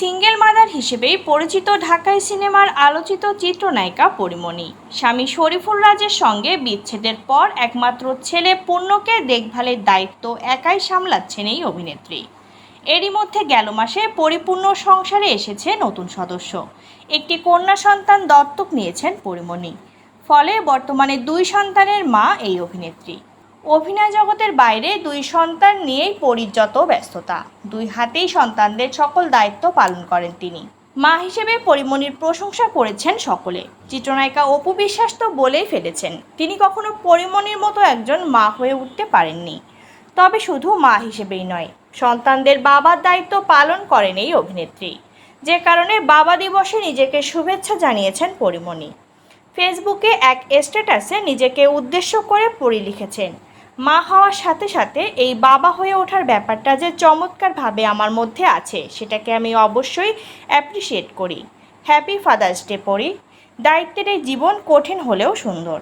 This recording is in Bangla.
সিঙ্গেল মাদার হিসেবেই পরিচিত ঢাকাই সিনেমার আলোচিত চিত্রনায়িকা পরিমণি। স্বামী শরীফুল রাজের সঙ্গে বিচ্ছেদের পর একমাত্র ছেলে পূর্ণকে দেখভালের দায়িত্ব একাই সামলাচ্ছেন এই অভিনেত্রী। এরই মধ্যে গেল মাসে পরিপূর্ণ সংসারে এসেছে নতুন সদস্য। একটি কন্যা সন্তান দত্তক নিয়েছেন পরিমণি। ফলে বর্তমানে দুই সন্তানের মা এই অভিনেত্রী। অভিনয় জগতের বাইরে দুই সন্তান নিয়েই পরিযত ব্যস্ততা। দুই হাতেই সন্তানদের সকল দায়িত্ব পালন করেন তিনি। মা হিসেবে পরিমণির প্রশংসা করেছেন সকলে। চিত্রনায়িকা অপু বিশ্বাস তো বলেই ফেলেছেন, তিনি কখনো পরিমণির মতো একজন মা হয়ে উঠতে পারেননি। তবে শুধু মা হিসেবেই নয়, সন্তানদের বাবার দায়িত্ব পালন করেন এই অভিনেত্রী। যে কারণে বাবা দিবসে নিজেকে শুভেচ্ছা জানিয়েছেন পরিমণি ফেসবুকে এক স্ট্যাটাসে নিজেকে উদ্দেশ্য করে পড়ি লিখেছেন মা হওয়ার সাথে সাথে এই বাবা হয়ে ওঠার ব্যাপারটা যে চমৎকারভাবে আমার মধ্যে আছে, সেটাকে আমি অবশ্যই অ্যাপ্রিসিয়েট করি। হ্যাপি ফাদার্স ডে পড়ি দায়িত্বের এই জীবন কঠিন হলেও সুন্দর।